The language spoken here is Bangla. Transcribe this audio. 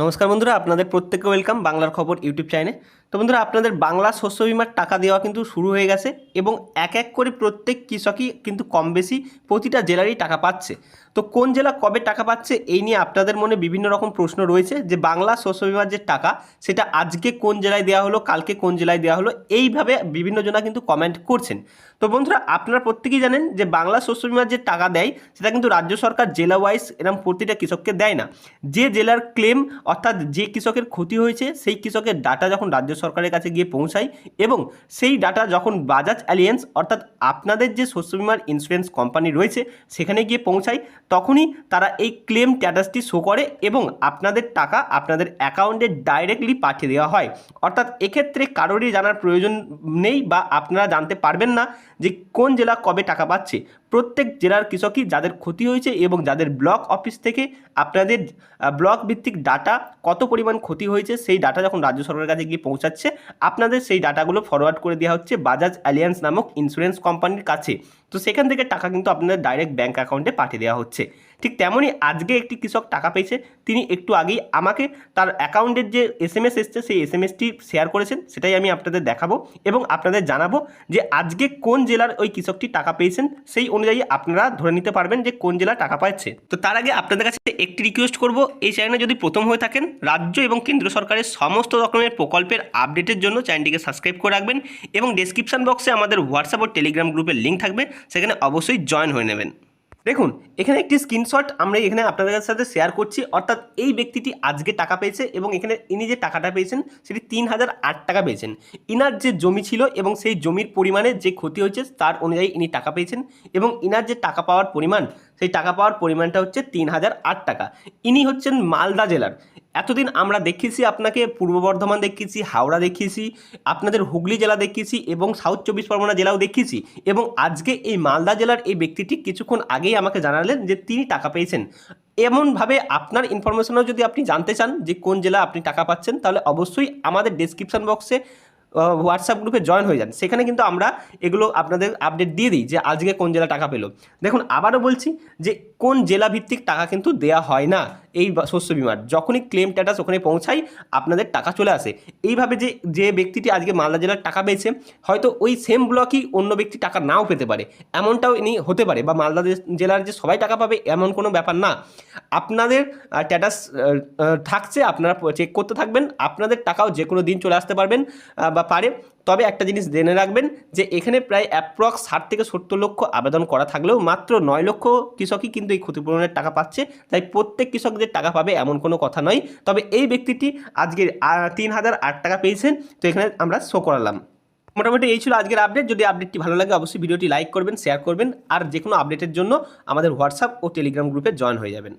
নমস্কার বন্ধুরা, আপনাদের প্রত্যেককে ওয়েলকাম বাংলার খবর ইউটিউব চ্যানেলে তো বন্ধুরা, আপনাদের বাংলা শস্য বিমার টাকা দেওয়া কিন্তু শুরু হয়ে গেছে এবং এক এক করে প্রত্যেক কৃষকই কিন্তু কম বেশি প্রতিটা জেলারই টাকা পাচ্ছে। তো কোন জেলা কবে টাকা পাচ্ছে এই নিয়ে আপনাদের মনে বিভিন্ন রকম প্রশ্ন রয়েছে যে বাংলা শস্য বিমার যে টাকা, সেটা আজকে কোন জেলায় দেওয়া হলো, কালকে কোন জেলায় দেওয়া হলো, এইভাবে বিভিন্ন জনা কিন্তু কমেন্ট করছেন। তো বন্ধুরা, আপনারা প্রত্যেকেই জানেন যে বাংলা শস্য বিমার যে টাকা দেয়, সেটা কিন্তু রাজ্য সরকার জেলা ওয়াইজ এরকম প্রতিটা কৃষককে দেয় না। যে জেলার ক্লেম অর্থাৎ যে কৃষকের ক্ষতি হয়েছে, সেই কৃষকের ডাটা যখন রাজ্য সরকারের কাছে গিয়ে পৌঁছায় এবং সেই ডাটা যখন বাজাজ অ্যালিয়েন্স অর্থাৎ আপনাদের যে শস্য বিমার ইন্স্যুরেন্স কোম্পানি রয়েছে, সেখানে গিয়ে পৌঁছায়, তখনই তারা এই ক্লেম স্ট্যাটাসটি শো করে এবং আপনাদের টাকা আপনাদের অ্যাকাউন্টে ডাইরেক্টলি পাঠিয়ে দেওয়া হয়। অর্থাৎ এক্ষেত্রে কারোরই জানার প্রয়োজন নেই বা আপনারা জানতে পারবেন না যে কোন জেলা কবে টাকা পাচ্ছে। প্রত্যেক জেলার কৃষকই যাদের ক্ষতি হয়েছে এবং যাদের ব্লক অফিস থেকে আপনাদের ব্লক ভিত্তিক ডাটা কত পরিমাণ ক্ষতি হয়েছে, সেই ডাটা যখন রাজ্য সরকারের কাছে গিয়ে পৌঁছাচ্ছে, আপনাদের সেই ডাটাগুলো ফরওয়ার্ড করে দেওয়া হচ্ছে বাজাজ অ্যালিয়ান্স নামক ইন্স্যুরেন্স কোম্পানির কাছে। তো সেখান থেকে টাকা কিন্তু আপনাদের ডাইরেক্ট ব্যাঙ্ক অ্যাকাউন্টে পাঠিয়ে দেওয়া হচ্ছে। ঠিক তেমনই আজকে একটি কৃষক টাকা পেয়েছে, তিনি একটু আগেই আমাকে তার অ্যাকাউন্টের যে এস এম এস এসছে, সেই এস এম এসটি শেয়ার করেছেন, সেটাই আমি আপনাদের দেখাবো এবং আপনাদের জানাব যে আজকে কোন জেলার ওই কৃষকটি টাকা পেয়েছেন, সেই অনুযায়ী আপনারা ধরে নিতে পারবেন যে কোন জেলা টাকা পাচ্ছে। তো তার আগে আপনাদের কাছে একটি রিকোয়েস্ট করব, এই চ্যানেলে যদি প্রথম হয়ে থাকেন, রাজ্য এবং কেন্দ্র সরকারের সমস্ত রকমের প্রকল্পের আপডেটের জন্য চ্যানেলটিকে সাবস্ক্রাইব করে রাখবেন এবং ডেসক্রিপশন বক্সে আমাদের হোয়াটসঅ্যাপ ও টেলিগ্রাম গ্রুপের লিঙ্ক থাকবে, সেখানে অবশ্যই জয়েন হয়ে নেবেন। দেখুন, এখানে একটি স্ক্রিনশট আমরা এখানে আপনাদের সাথে শেয়ার করছি। অর্থাৎ এই ব্যক্তিটি আজকে টাকা পেয়েছে এবং এখানে ইনি যে টাকাটা পেয়েছেন, সেটি তিন হাজার আট টাকা পেয়েছেন। ইনার যে জমি ছিল এবং সেই জমির পরিমাণে যে ক্ষতি হয়েছে, তার অনুযায়ী ইনি টাকা পেয়েছেন এবং ইনার যে টাকা পাওয়ার পরিমাণ সেই টাকা পাওয়ার পরিমাণটা হচ্ছে তিন হাজার আট টাকা। ইনি হচ্ছেন মালদা জেলার। এতদিন আমরা দেখিয়েছি আপনাকে, পূর্ব বর্ধমান দেখিয়েছি, হাওড়া দেখিয়েছি, আপনাদের হুগলি জেলা দেখিয়েছি এবং সাউথ চব্বিশ পরগনা জেলাও দেখিয়েছি এবং আজকে এই মালদা জেলার এই ব্যক্তিটি কিছুক্ষণ আগেই আমাকে জানালেন যে তিনি টাকা পেয়েছেন। এমনভাবে আপনার ইনফরমেশনও যদি আপনি জানতে চান যে কোন জেলা আপনি টাকা পাচ্ছেন, তাহলে অবশ্যই আমাদের ডেসক্রিপশন বক্সে হোয়াটসঅ্যাপ গ্রুপে জয়েন হয়ে যান। সেখানে কিন্তু আমরা এগুলো আপনাদের আপডেট দিয়ে দিই যে আজকে কোন জেলা টাকা পেল। দেখুন আবারও বলছি যে কোন জেলা ভিত্তিক টাকা কিন্তু দেয়া হয় না এই শস্য বিমার। যখনই ক্লেম স্ট্যাটাস ওখানে পৌঁছায় আপনাদের টাকা চলে আসে। এইভাবে যে যে ব্যক্তিটি আজকে মালদা জেলার টাকা পেয়েছে হয়তো ওই সেম ব্লকই অন্য ব্যক্তি টাকা নাও পেতে পারে। এমনটাও ইনি হতে পারে বা মালদা জেলার যে সবাই টাকা পাবে এমন কোনো ব্যাপার না। আপনাদের স্ট্যাটাস থাকছে আপনারা চেক করতে থাকবেন। আপনাদের টাকাও যে কোনো দিন চলে আসতে পারবেন আহ, বা পারে, তবে একটা জিনিস জেনে রাখবেন যে এখানে প্রায় অ্যাপ্রক্স ষাট থেকে সত্তর লক্ষ আবেদন করা থাকলেও মাত্র নয় লক্ষ কৃষকই কিন্তু এই ক্ষতিপূরণের টাকা পাচ্ছে। তাই প্রত্যেক কৃষক যে টাকা পাবে এমন কোনো কথা নয়। তবে এই ব্যক্তিটি আজকে তিন হাজার আট টাকা পেয়েছেন। তো এখানে আমরা শো করালাম। মোটামুটি এই ছিল আজকের আপডেট যদি আপডেটটি ভালো লাগে অবশ্যই ভিডিওটি লাইক করবেন শেয়ার করবেন। আর যে কোনো আপডেটের জন্য আমাদের হোয়াটসঅ্যাপ ও টেলিগ্রাম গ্রুপে জয়েন হয়ে যাবেন।